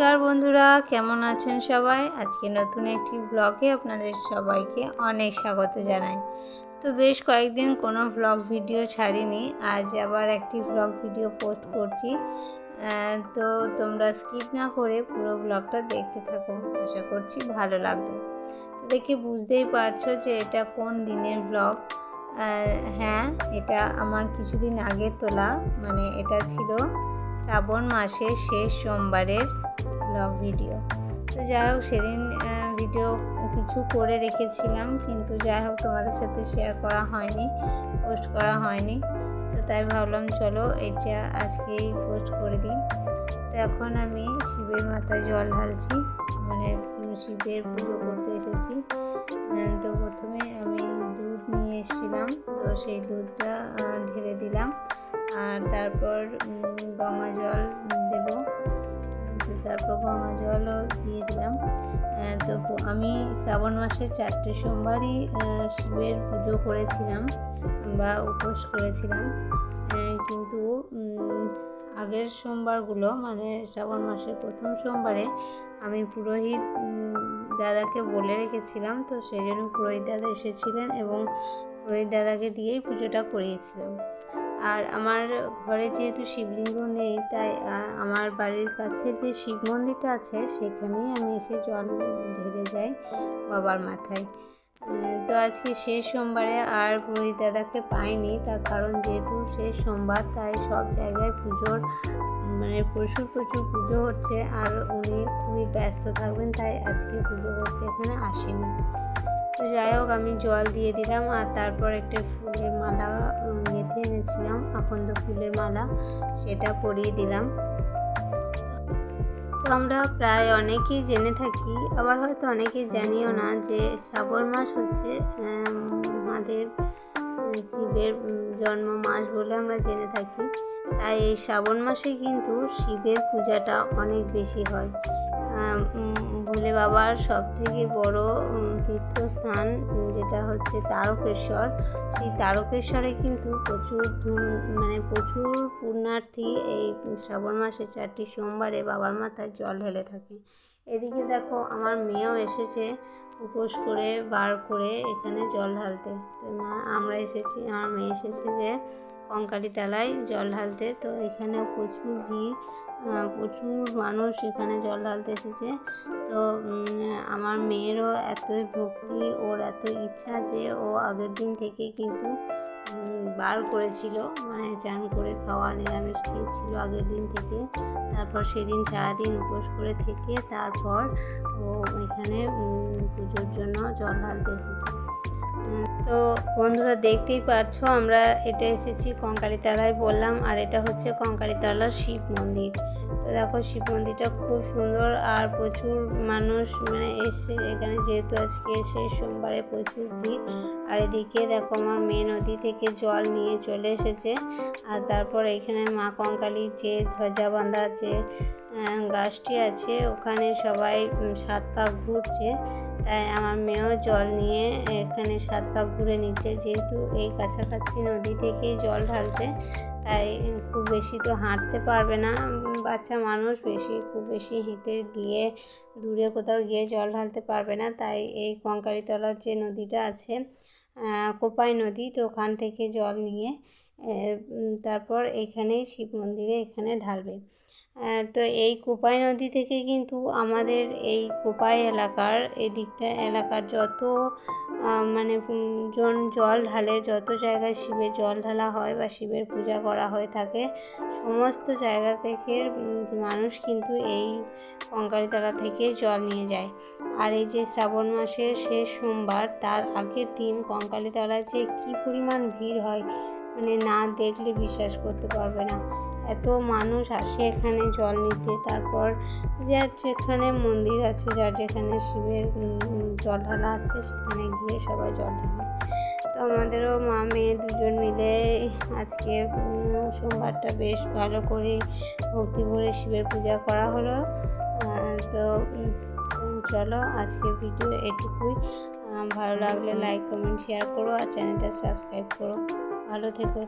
নমস্কার বন্ধুরা, কেমন আছেন সবাই? আজকে নতুন একটি ব্লগে আপনাদের সবাইকে অনেক স্বাগত জানাই। তো বেশ কয়েকদিন কোনো ব্লগ ভিডিও ছাড়িনি, আজ আবার একটি ব্লগ ভিডিও পোস্ট করছি। তো তোমরা স্কিপ না করে পুরো ব্লগটা দেখতে থাকো, আশা করছি ভালো লাগবে। তো দেখে বুঝতেই পারছ যে এটা কোন দিনের ব্লগ হ্যাঁ এটা আমার কিছুদিন আগে তোলা মানে এটা ছিল শ্রাবণ মাসের শেষ সোমবারের ব্লগ ভিডিও তো যাই হোক, সেদিন ভিডিও কিছু করে রেখেছিলাম, কিন্তু যাই হোক, তোমাদের সাথে শেয়ার করা হয়নি পোস্ট করা হয়নি। তো তাই ভাবলাম, চলো এটা আজকেই পোস্ট করে দিই। তো এখন আমি শিবের মাথায় জল ঢালছি মানে শিবের পুজো করতে এসেছি। তো প্রথমে আমি দুধ নিয়ে এসেছিলাম, তো সেই দুধটা ঢেলে দিলাম। আর তারপর গঙ্গা জল দেব। তারপর গঙ্গা জলও দিয়ে দিলাম। তো আমি শ্রাবণ মাসের চারটে সোমবারই শিবের পুজো করেছিলাম বা উপোস করেছিলাম। কিন্তু আগের সোমবারগুলো মানে শ্রাবণ মাসের প্রথম সোমবারে আমি পুরোহিত দাদাকে বলে রেখেছিলাম। তো সেই জন্য পুরোহিত দাদা এসেছিলেন এবং পুরোহিত দাদাকে দিয়েই পুজোটা করিয়েছিলাম। আর আমার ঘরে যেহেতু শিবলিঙ্গ নেই, তাই আমার বাড়ির কাছে যে শিব মন্দিরটা আছে, সেখানেই আমি এসে জল ঢেলে যাই বাবার মাথায়। তো আজকে শেষ সোমবারে আর পুরোহিত দাদাকে পাইনি, তার কারণ যেহেতু শেষ সোমবার, তাই সব জায়গায় পুজোর মানে প্রচুর প্রচুর পুজো হচ্ছে, আর উনি খুবই ব্যস্ত থাকবেন, তাই আজকে পুজো করতে এখানে আসেনি। তো যাই হোক, আমি জল দিয়ে দিলাম, আর তারপর একটা ফুলের মালা গেঁথে এনেছিলাম আকন্দ ফুলের মালা সেটা পরিয়ে দিলাম। তো আমরা প্রায় অনেকেই জেনে থাকি আবার হয়তো অনেকেই জানিও না যে শ্রাবণ মাস হচ্ছে আহ, মহাদেব শিবের জন্ম মাস বলে আমরা জেনে থাকি। তাই এই শ্রাবণ মাসে কিন্তু শিবের পূজাটা অনেক বেশি হয়। ভোলে বাবার সব থেকে বড় তীর্থস্থান যেটা হচ্ছে তারকেশ্বর। সেই তারকেশ্বরে কিন্তু প্রচুর মানে প্রচুর পুণ্যার্থী এই শ্রাবণ মাসে চারটি সোমবারে বাবার মাথায় জল ঢেলে থাকে। এদিকে দেখো আমার মেয়েও এসেছে উপোস করে, বার করে এখানে জল ঢালতে। তো মা, আমরা এসেছি, আমার মেয়ে এসেছে যে কঙ্কালি তলায় জল ঢালতে। তো এখানেও প্রচুর ভিড় প্রচুর মানুষ এখানে জল ঢালতে এসেছে। তো আমার মেয়েরও এতই ভক্তি, ওর এত ইচ্ছা যে ও আগের দিন থেকে কিন্তু বার করেছিল। মানে চান করে খাওয়া, নিরামিষ খেয়েছিল আগের দিন থেকে। তারপর সেদিন সারাদিন উপোস করে থেকে তারপর ও এখানে পুজোর জন্য জল ঢালতে এসেছে। তো বন্ধুরা দেখতেই পারছ, আমরা এটা এসেছি কঙ্কালীতলায় বললাম, আর এটা হচ্ছে কঙ্কালীতলার শিব মন্দির। তো দেখো শিব মন্দিরটা খুব সুন্দর, আর প্রচুর মানুষ মানে এসছে এখানে, যেহেতু আজকে শেষ সোমবারে প্রচুর ভিড়। আর এদিকে দেখো আমার মেয়ে নদী থেকে জল নিয়ে চলে এসেছে, আর তারপর এখানে মা কঙ্কালীর যে ধ্বজা বাঁধার যে গাছটি আছে, ওখানে সবাই সাত পাক ঘুরছে। তাই আমার মেয়েও জল নিয়ে এখানে সাত পাক ঘুরে নিচ্ছে। যেহেতু এই কাছাকাছি নদী থেকে জল ঢালছে, তাই খুব বেশি তো হাঁটতে পারবে না। বাচ্চা মানুষ বেশি, খুব বেশি হেঁটে গিয়ে দূরে কোথাও গিয়ে জল ঢালতে পারবে না। তাই এই কঙ্কালীতলার যে নদীটা আছে কোপাই নদী, তো ওখান থেকে জল নিয়ে তারপর এখানেই শিব মন্দিরে এখানে ঢালবে। তো এই কোপাই নদী থেকে কিন্তু আমাদের এই কোপাই এলাকার এই দিকটা এলাকার যত মানে জন জল ঢালে, যত জায়গায় শিবের জল ঢালা হয় বা শিবের পূজা করা হয়ে থাকে, সমস্ত জায়গা থেকে মানুষ কিন্তু এই কঙ্কালীতলা থেকে জল নিয়ে যায়। আর এই যে শ্রাবণ মাসের শেষ সোমবার, তার আগের দিন কঙ্কালীতলায় যে কী পরিমাণ ভিড় হয় মানে না দেখলে বিশ্বাস করতে পারবে না। এত মানুষ আসে এখানে জল নিতে, তারপর যার যেখানে মন্দির আছে, যার যেখানে শিবের জল ঢালা আছে, সেখানে গিয়ে সবাই জল ঢালে। তো আমাদেরও মা, মেয়ে দুজন মিলে আজকে সোমবারটা বেশ ভালো করে ভক্তি ভরে শিবের পূজা করা হলো। তো চলো আজকের ভিডিও এটুকুই। ভালো লাগলে লাইক কমেন্ট শেয়ার করো আর চ্যানেলটা সাবস্ক্রাইব করো। ভালো থেকো।